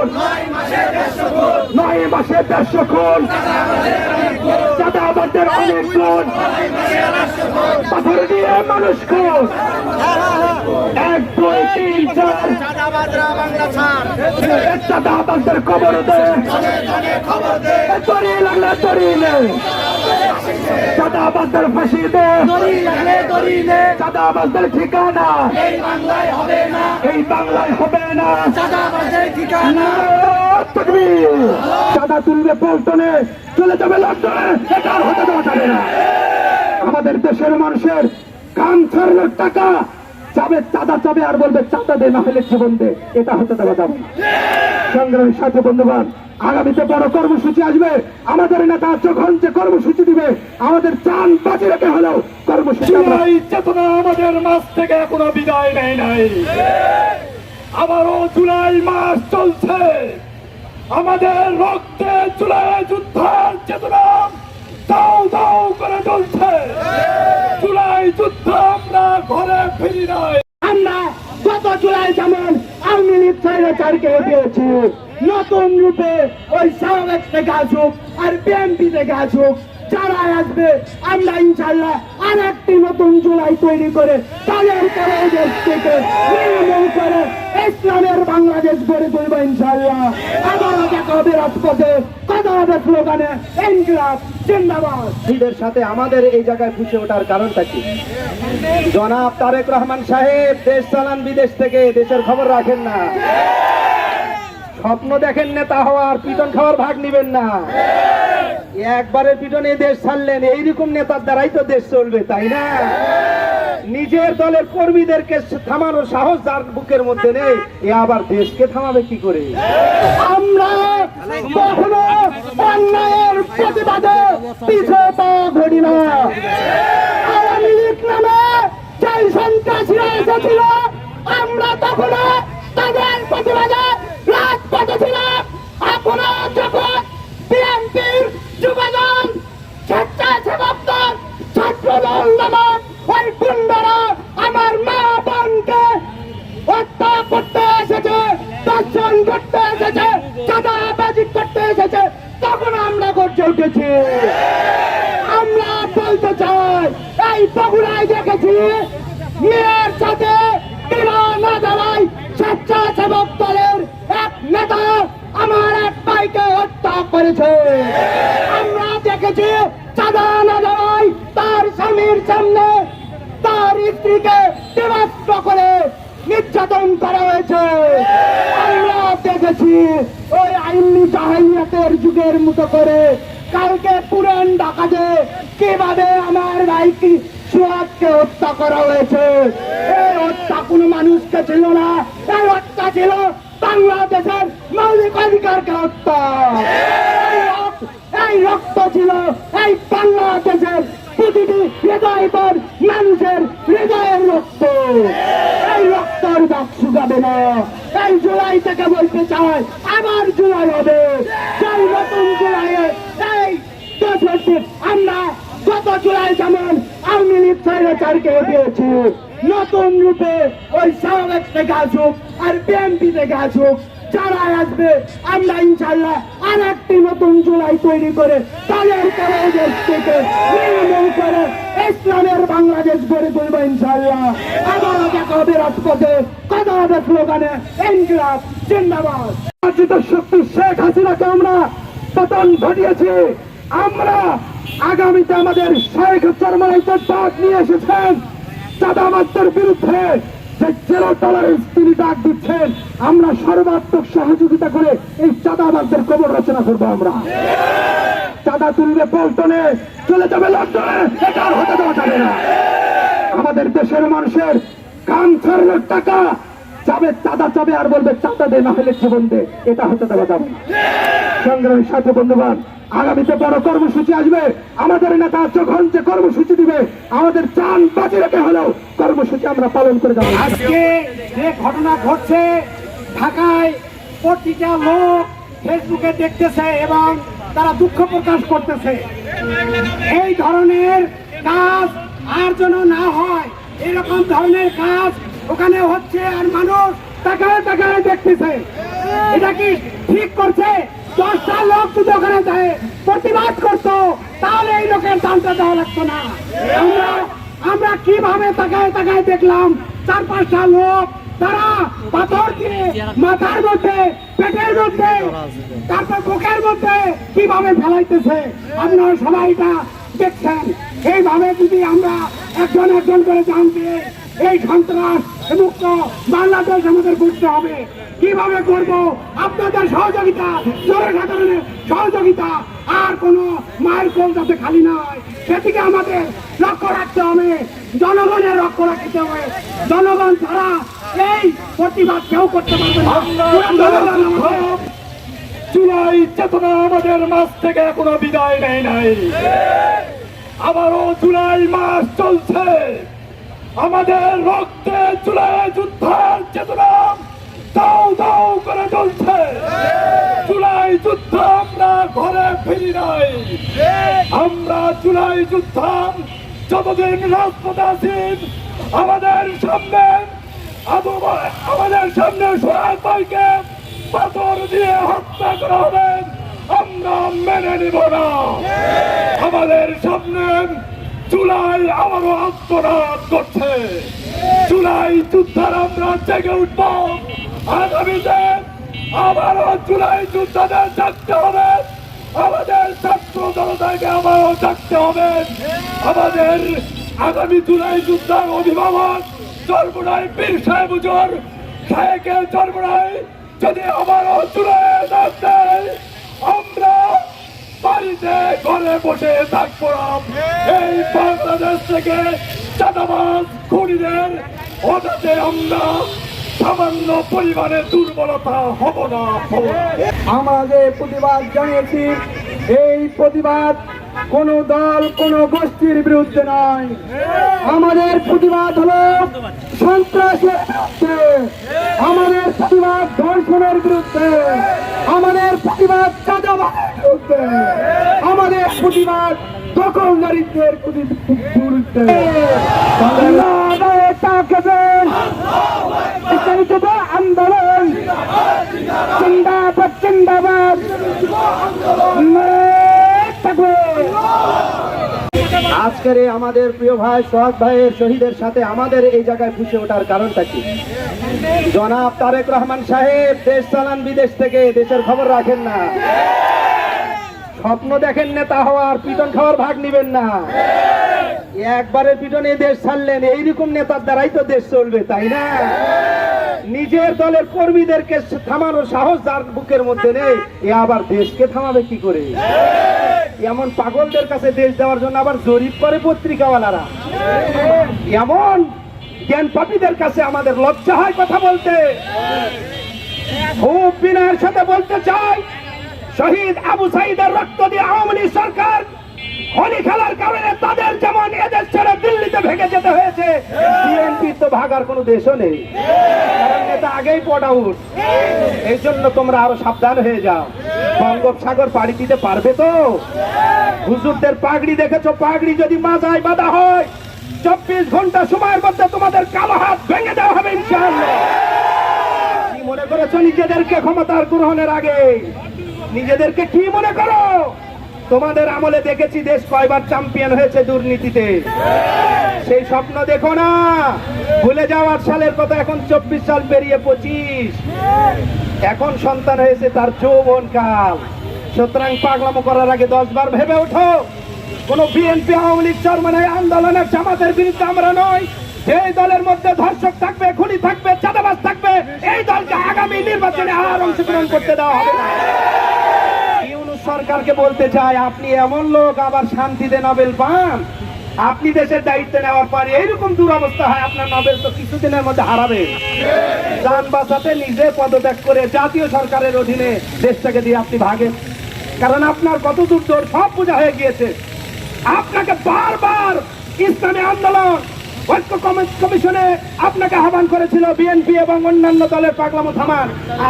খুন নয় মাসে দেড়শো খুন চাঁদাবাদের অনেক খুন পাথর দিয়ে মানুষ খুন এক, দুই, তিন, চার। দে। তরি লাগলে তরি নে। চাঁদাবাদের ফাঁসি দে। চাঁদাবাদের ঠিকানা। এই বাংলায় হবে না। তকবীর চাঁদা তুলবে পল্টনে। চলে যাবে লন্ডনে। এটা হতে দেওয়া যাবে না? আমাদের দেশের মানুষের কান ছাড়ানোর টাকা যাবে চাঁদা চাবে আর বলবে চাঁদা দে না হলে জীবন দে। এটা হতে দেওয়া যাবে না। সংগ্রামের সাথে বন্ধুবান আগামীতে বড় কর্মসূচি আসবে। আমাদের নেতা যখন যে কর্মসূচি দিবে আমাদের চান বাঁচি রেখে হলেও কর্মসূচি চেতনা আমাদের মাছ থেকে এখনও বিদায় নেয় নাই। আবারও জুলাই মাস চলছে। আমাদের রক্তে জুলাই যুদ্ধের চেতনা দাও দাও করে চলছে জুলাই যুদ্ধ আমরা ঘরে ফিরি নাই। আমরা গত জুলাই যেমন আওয়ামী লীগ স্বৈরাচারকে দিয়েছি নতুন রূপে ওই সাবেক থেকে আসুক আর বিএনপি থেকে আসুক যারা আসবে, আমরা ইনশাল্লাহ আর একটি নতুন জুলাই তৈরি করে তাদের এই দেশ থেকে করে ইসলামের বাংলাদেশ গড়ে তুলবো ইনশাল্লাহ সাথে আমাদের এই জায়গায় ওঠার কারণটা কি? জনাব তারেক রহমান সাহেব, দেশ চালান বিদেশ থেকে দেশের খবর রাখেন না। স্বপ্ন দেখেন নেতা হওয়ার, পিটন খাওয়ার ভাগ নিবেন না। একবারের পিটনে দেশ ছাড়লেন, এইরকম নেতার দ্বারাই তো দেশ চলবে, তাই না? নিজের দলের কর্মীদেরকে থামানোর সাহস যার বুকের মধ্যে নেই এ আবার দেশকে থামাবে কি করে? আমরা কখনো অন্যায়ের প্রতিবাদে পিছু পা না। আওয়ামী লীগ নামে যেই সন্ত্রাসীরা এসেছিল আমরা তখনও তাদের প্রতিবাদে রাজপথে ছিলাম। এখনও করেছে। আমরা দেখেছি চাঁদা তার স্বামীর সামনে তার স্ত্রীকে বিভক্ত করে নির্যাতন করা হয়েছে। আমরা দেখেছি ওই আইনি জাহালিয়াতের যুগের মতো করে কালকে পুরান ডাকাতে কীভাবে আমার ভাইকে সুয়াদকে হত্যা করা হয়েছে। এই হত্যা কোনো মানুষকে ছিল না, এই হত্যা ছিল বাংলাদেশের মৌলিক অধিকারকে হত্যা এই রক্ত- ছিল এই বাংলাদেশের প্রতিটি হৃদয় পর মানুষের হৃদয়ের রক্ত। এই রক্তর দাগ শুকাবে না। এই জুলাই থেকে বলতে চাই আবার জুলাই হবে। সেই নতুন জুলাইয়ে এই আমরা গত জুলাই যেমন আওয়ামী লীগ স্বৈরাচারকে দিয়েছি নতুন রূপে ওই সাবেক থেকে আসুক আর বিএনপি থেকে আসুক, যারা আসবে, আমরা ইনশাল্লাহ আর একটি নতুন জুলাই তৈরি করে তাদের পরে থেকে করে ইসলামের বাংলাদেশ গড়ে তুলবো ইনশাল্লাহ আবারও দেখা হবে রাজপথে। কথা হবে স্লোগানে, ইনকলাব, জিন্দাবাদ। শক্তি শেখ হাসিনাকে আমরা পতন ঘটিয়েছি। আমরা আগামীতে আমাদের শেখ চরমাইতে ডাক নিয়ে এসেছেন। চাঁদাবাজদের বিরুদ্ধে যে জেরো টলারেন্স তিনি ডাক দিচ্ছেন, আমরা সর্বাত্মক সহযোগিতা করে এই চাঁদাবাজদের কবর রচনা করব আমরা। চাঁদা তুলবে পল্টনে, চলে যাবে লন্ডনে, এটা হতে দেওয়া যাবে না। আমাদের দেশের মানুষের কান ছাড়ানোর টাকা যাবে, চাঁদা চাবে আর বলবে, চাঁদা দে, না হলে জীবন দে। এটা হতে দেওয়া যাবে না। সংগ্রামের সাথে বন্ধুবান আগামীতে বড় কর্মসূচি আসবে। আমাদের নেতা যখন যে কর্মসূচি দিবে, আমাদের চান বাঁচি রেখে হলেও কর্মসূচি আমরা পালন করে যাব। আজকে যে ঘটনা ঘটছে, ঢাকায় প্রতিটা লোক ফেসবুকে দেখতেছে এবং তারা দুঃখ প্রকাশ করতেছে। এই ধরনের কাজ আর যেন না হয়, এরকম ধরনের কাজ ওখানে হচ্ছে আর মানুষ তাকায় তাকায় দেখতেছে। এটা কি ঠিক করছে? দশটা লোক যদি ওখানে যায়, প্রতিবাদ করতো, তাহলে এই লোকের দামটা দেওয়া লাগতো না। আমরা আমরা কীভাবে তাকায় তাকায় দেখলাম চার পাঁচটা লোক তারা পাথর দিয়ে মাথার মধ্যে, পেটের মধ্যে, তারপর বুকের মধ্যে কীভাবে ফেলাইতেছে, আপনারা সবাই এটা দেখছেন। এইভাবে যদি আমরা একজন একজন করে জানতে, এই সন্ত্রাস মুক্ত। বাংলাদেশ আমাদের বুঝতে হবে। কীভাবে করব? আপনাদের সহযোগিতা জনসাধারণের সহযোগিতা। আর কোনো মায়ের কোল যাতে খালি না হয় সেদিকে আমাদের লক্ষ্য রাখতে হবে। জনগণের লক্ষ্য রাখতে হবে। জনগণ ছাড়া এই প্রতিবাদ কেউ করতে পারবে না। জুলাই চেতনা আমাদের মাছ থেকে এখনও বিদায় নেয় নাই। আবারও জুলাই মাস চলছে। আমাদের রক্তে জুলাই যুদ্ধের চেতনা দাও দাও করে চলছে চুলাই যুদ্ধ আমরা ঘরে ফিরি নাই। আমরা জুলাই যুদ্ধ যতদিন রাজপথে আছি, আমাদের সামনে আমাদের সামনে সোহাগ ভাইকে পাথর দিয়ে হত্যা করা হবে, আমরা মেনে নিব না। আমাদের সামনে জুলাই আবারও আত্মরাত করছে। জুলাই যুদ্ধার আমরা জেগে উঠব। আগামীতে আবারও জুলাই যুদ্ধদের ডাকতে হবে। আমাদের ছাত্র জনতাকে আবারও ডাকতে হবে। আমাদের আগামী জুলাই যুদ্ধের অভিভাবক চর্মনাই বীর সাহেব উজোর সাইকেল চর্মনাই যদি আবারও জুলাই ডাক আমরা বাড়িতে ঘরে বসে থাকব পড়াম। এই বাংলাদেশ থেকে চাঁদাবাজ খুনিদের ওটাতে আমরা সামান্য পরিবারের দুর্বলতা হব না হব না। আমরা যে প্রতিবাদ জানিয়েছি এই প্রতিবাদ কোন দল, কোন গোষ্ঠীর বিরুদ্ধে নয়। আমাদের প্রতিবাদ হলো সন্ত্রাসের বিরুদ্ধে। আমাদের প্রতিবাদ ধর্ষণের বিরুদ্ধে। আমাদের প্রতিবাদ বিরুদ্ধে। আমাদের প্রতিবাদ দখলদারিত্বের বিরুদ্ধে বাংলাদেশ তাকেবেন বিস্তারিত আন্দোলন জিন্দাবাদ জিন্দাবাদ থাকবে আজকের আমাদের প্রিয় ভাই সোহাগ ভাইয়ের শহীদের সাথে আমাদের এই জায়গায় খুশি ওঠার কারণটা কি? জনাব তারেক রহমান সাহেব, দেশ চালান বিদেশ থেকে দেশের খবর রাখেন না। স্বপ্ন দেখেন নেতা হওয়ার, পিটন খাওয়ার ভাগ নিবেন না। একবারের পিটনে দেশ ছাড়লেন, এইরকম নেতার দ্বারাই তো দেশ চলবে, তাই না? নিজের দলের কর্মীদেরকে থামানোর সাহস যার বুকের মধ্যে নেই, এ আবার দেশকে থামাবে কি করে? এমন পাগলদের কাছে দেশ দেওয়ার জন্য আবার জরিপ করে পত্রিকাওয়ালারা। এমন জ্ঞান পাপীদের কাছে আমাদের লজ্জা হয় কথা বলতে। খুব বিনয়ের সাথে বলতে চাই, শহীদ আবু সাইদের রক্ত দিয়ে আওয়ামী লীগ সরকার হলি খেলার কারণে তাদের যেমন এদের ছেড়ে দিল্লিতে ভেঙে যেতে হয়েছে বিএনপির তো ভাগার কোনো দেশও নেই। কারণ নেতা আগেই পট আউট। এই জন্য তোমরা আরও সাবধান হয়ে যাও। বঙ্গোপসাগর পাড়ি দিতে পারবে তো? হুজুরদের পাগড়ি দেখেছ? পাগড়ি যদি মাজায় বাঁধা হয়, চব্বিশ ঘণ্টা সময়ের মধ্যে তোমাদের কালো হাত ভেঙে দেওয়া হবে ইনশাআল্লাহ। মনে করেছ নিজেদেরকে ক্ষমতার গ্রহণের আগে? নিজেদেরকে কি মনে করো? তোমাদের আমলে দেখেছি দেশ কয়বার চ্যাম্পিয়ন হয়েছে দুর্নীতিতে। সেই স্বপ্ন দেখো না। ভুলে যাওয়ার সালের কথা এখন চব্বিশ সাল পেরিয়ে পঁচিশ। এখন সন্তান হয়েছে তার যৌবন কাল। সুতরাং পাগলামো করার আগে দশ বার ভেবে ওঠো, কোন বিএনপি আওয়ামী লীগ চরমানের আন্দোলনের জামাতের বিরুদ্ধে আমরা নয় যে দলের মধ্যে ধর্ষক থাকবে, খুনি থাকবে, চাঁদাবাজ থাকবে, এই দলকে আগামী নির্বাচনে আর অংশগ্রহণ করতে দেওয়া হবে সরকারকে বলতে চাই, আপনি এমন লোক, আবার শান্তিতে নোবেল পান? আপনি দেশের দায়িত্ব নেওয়ার পরে এইরকম দুরবস্থা হয়, আপনার নোবেল তো কিছুদিনের মধ্যে হারাবে। যান বাঁচাতে নিজে পদত্যাগ করে জাতীয় সরকারের অধীনে দেশটাকে দিয়ে আপনি ভাগেন। কারণ আপনার কত দূর দূর সব পূজা হয়ে গিয়েছে। আপনাকে বারবার ইসলামী আন্দোলন, ঐক্য কমিশনে আপনাকে আহ্বান করেছিল বিএনপি এবং অন্যান্য দলের পাগলামো থামান।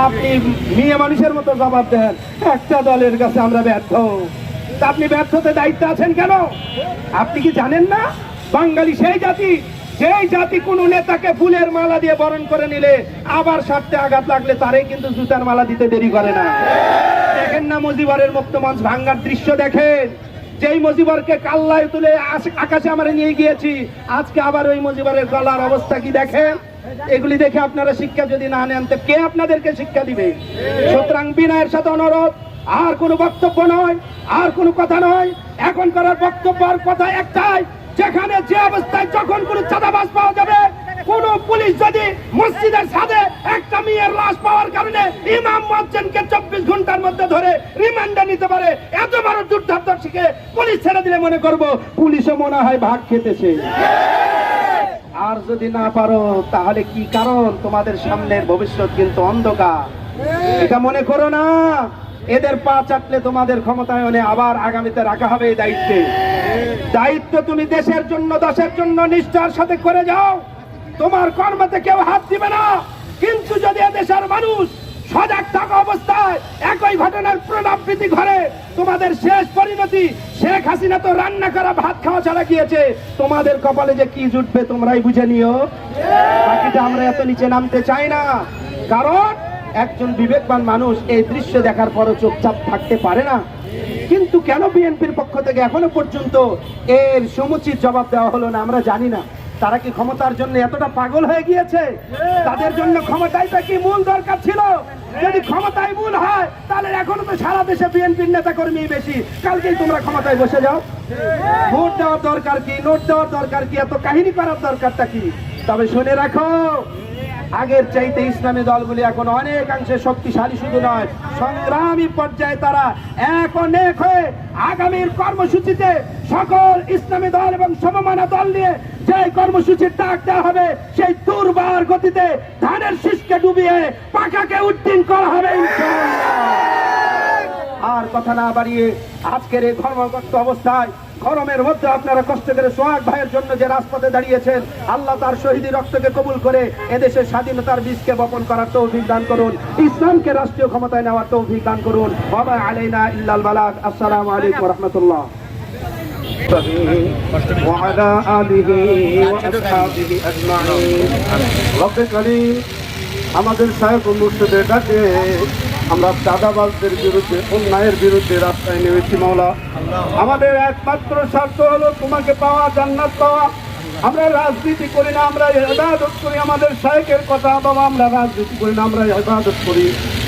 আপনি মেয়ে মানুষের মতো জবাব দেন, একটা দলের কাছে আমরা ব্যর্থ। আপনি ব্যর্থতে দায়িত্বে আছেন কেন? আপনি কি জানেন না? বাঙালি সেই জাতি সেই জাতি কোনো নেতাকে ফুলের মালা দিয়ে বরণ করে নিলে আবার স্বার্থে আঘাত লাগলে তারাই কিন্তু জুতার মালা দিতে দেরি করে না। দেখেন না মুজিবরের মুক্ত মঞ্চ ভাঙ্গার দৃশ্য দেখেন। যেই মজিবরকে কাল্লায় তুলে আকাশে আমরা নিয়ে গিয়েছি, আজকে আবার ওই মুজিবরের গলার অবস্থা কি দেখেন? এগুলি দেখে আপনারা শিক্ষা যদি না নেন, তো কে আপনাদেরকে শিক্ষা দিবে? সুতরাং বিনয়ের সাথে অনুরোধ আর কোনো বক্তব্য নয়, আর কোনো কথা নয়। এখন করার বক্তব্য আর কথা একটাই, যেখানে যে অবস্থায় যখন কোনো চাঁদাবাজ পাওয়া যাবে, কোন পুলিশ যদি মসজিদের ছাদে একটা মেয়ের লাশ পাওয়ার কারণে ইমাম মজ্জেনকে চব্বিশ ঘণ্টার মধ্যে ধরে রিমান্ডে নিতে পারে, এত বড় দুর্ধার্থীকে পুলিশ ছেড়ে দিলে মনে করব পুলিশও মনে হয় ভাগ খেতেছে। আর যদি না পারো, তাহলে কি কারণ? তোমাদের সামনের ভবিষ্যৎ কিন্তু অন্ধকার। এটা মনে করো না। এদের পা চাটলে তোমাদের ক্ষমতায়নে আবার আগামীতে রাখা হবে এই দায়িত্বে। দায়িত্ব তুমি দেশের জন্য দেশের জন্য নিষ্ঠার সাথে করে যাও। তোমার কর্মতে কেউ হাত দিবে না। কিন্তু যদি দেশের মানুষ সজাগ থাকা অবস্থায় একই ঘটনার পুনরাবৃত্তি ঘরে তোমাদের শেষ পরিণতি, শেখ হাসিনা তো রান্না করা, ভাত খাওয়া ছাড়া গিয়েছে। তোমাদের কপালে যে কি জুটবে তোমরাই বুঝে নিও। বাকিটা আমরা এত নিচে নামতে চাই না। কারণ একজন বিবেকবান মানুষ এই দৃশ্য দেখার পরও চুপচাপ থাকতে পারে না। কিন্তু কেন বিএনপির পক্ষ থেকে এখনও পর্যন্ত এর সমুচিত জবাব দেওয়া হলো না আমরা জানি না। তারা কি ক্ষমতার জন্য এতটা পাগল হয়ে গিয়েছে? তাদের জন্য ক্ষমতাইটা কি মূল দরকার ছিল। যদি ক্ষমতায় মূল হয়, তাহলে এখনও তো সারা দেশে বিএনপির নেতা কর্মী বেশি। কালকেই তোমরা ক্ষমতায় বসে যাও। ভোট দেওয়ার দরকার কি? নোট দেওয়ার দরকার কি? এত কাহিনী করার দরকারটা কি? তবে শুনে রাখো আগের চাইতে ইসলামী দলগুলি এখন অনেকাংশে শক্তিশালী শুধু নয়। সংগ্রামী পর্যায়ে তারা এক অনেক হয়ে আগামীর কর্মসূচিতে সকল ইসলামী দল এবং সমমানা দল নিয়ে যে কর্মসূচির ডাক দেওয়া হবে, সেই দুর্বার গতিতে ধানের শীষকে ডুবিয়ে পাকাকে উত্তীর্ণ করা হবে আর কথা না বাড়িয়ে আজকের এই ধর্মগ্রস্ত অবস্থায় গরমের মধ্যে আপনারা কষ্ট করে সোহাগ ভাইয়ের জন্য যে রাজপথে দাঁড়িয়েছেন আল্লাহ তার শহীদি রক্তকে কবুল করে এদেশের স্বাধীনতার বীজকে বপন করার তৌফিক দান করুন ইসলামকে রাষ্ট্রীয় ক্ষমতায় নেওয়ার তৌফিক দান করুন বাবা আলাইনা ইল্লাল বালাক আসসালামু আলাইকুম রহমতুল্লাহ وعلى آله وأصحابه أجمعين رب করিম আমাদের সাহেব মুর্শিদের ডাকে আমরা দাদাবাজদের বিরুদ্ধে, অন্যায়ের বিরুদ্ধে রাস্তায় নেমেছি, মাওলা। আমাদের একমাত্র স্বার্থ হলো তোমাকে পাওয়া, জান্নাত পাওয়া। আমরা রাজনীতি করি না, আমরা ইবাদত করি। আমাদের সাহেবের কথা বাবা, আমরা রাজনীতি করি না, আমরা ইবাদত করি।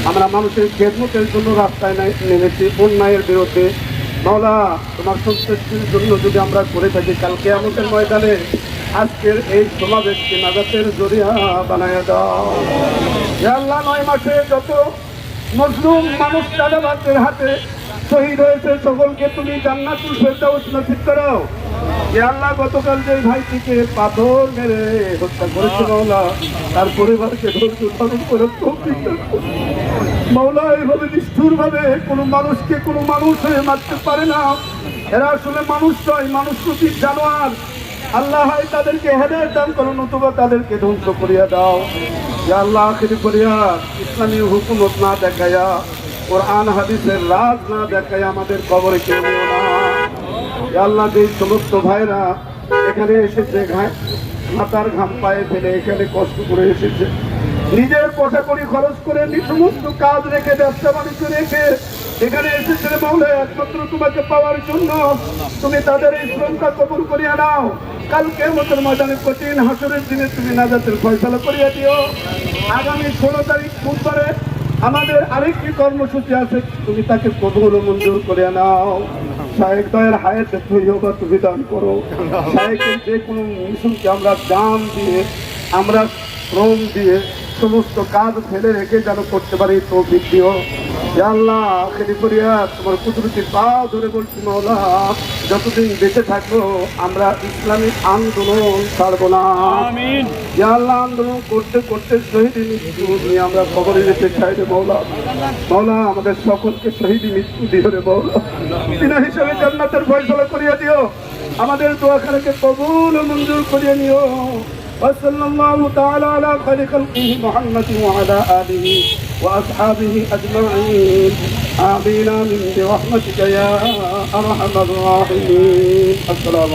আমরা মানুষের খেদমতের জন্য রাস্তায় নেমেছি অন্যায়ের বিরুদ্ধে। মাওলা, তোমার সন্তুষ্টির জন্য যদি আমরা করে থাকি কালকে আমাদের ময়দানে আজকের এই সমাবেশকে নাজাতের জরিয়া বানায় দাও। আল্লাহ নয় মাসে যত মজলুম মানুষ চাঁদাবাদের হাতে শহীদ হয়েছে সকলকে তুমি জান্নাতুল ফেরদাউস নসিব করো হে আল্লাহ গতকাল যে ভাইটিকে পাথর মেরে হত্যা করেছে মাওলা, তার পরিবারকে ধৈর্য ধারণ করে। মৌলা এইভাবে নিষ্ঠুর ভাবে কোনো মানুষকে কোনো মানুষ হয়ে মারতে পারে না। এরা আসলে মানুষ নয়, মানুষ প্রতি জানোয়ার। আল্লাহ হয় তাদেরকে হেদায়ত দান করো নতুবা তাদেরকে ধ্বংস করিয়া দাও। আল্লাহ, আখিরি করিয়া ইসলামী হুকুমত না দেখাইয়া, কোরআন, হাদিসের রাজ না দেখাইয়া আমাদের কবরে কেউ না। আল্লাহ যে সমস্ত ভাইরা এখানে এসেছে মাথার ঘাম পায়ে ফেলে এখানে কষ্ট করে এসেছে, নিজের পয়সা খরচ করে সমস্ত কাজ রেখে ব্যবসা বাণিজ্য রেখে এখানে এসেছে মামলে একমাত্র তোমাকে পাওয়ার জন্য। তুমি তাদের এই শ্রমটা কবুল করিয়া নাও। কালকে মতন ময়দানে কঠিন হাসরের দিনে তুমি নাজাতের ফয়সালা করিয়া দিও। আগামী ষোলো তারিখ বুধবারে আমাদের আরেকটি কর্মসূচি আছে, তুমি তাকে কবুল মঞ্জুর করে নাও। শাহেক দয়ের হায়াতে তৈবা তুমি দান করো। শাহেকের যে কোনো মিশনকে আমরা দান দিয়ে, আমরা শ্রম দিয়ে, সমস্ত কাজ ফেলে রেখে যেন করতে পারি তৌফিক দিও। আল্লাহ আখেরি করিয়া তোমার কুদরতি পা ধরে বলছি মাওলা যতদিন বেঁচে থাকবো আমরা ইসলামী আন্দোলন ছাড়বো না ইয়া আল্লাহ আন্দোলন করতে করতে শহীদ মৃত্যু নিয়ে আমরা খবরে যেতে চাই রে মৌলা মৌলা আমাদের সকলকে শহীদ মৃত্যু দিও রে মৌলা বিনা হিসাবে জান্নাতের ফয়সলা করিয়া দিও আমাদের দোয়াখানাকে কবুল ও মঞ্জুর করিয়া নিও وصلى الله تعالى على خير خلقه محمد وعلى آله وأصحابه أجمعين. آمين. برحمتك يا أرحم الراحمين. السلام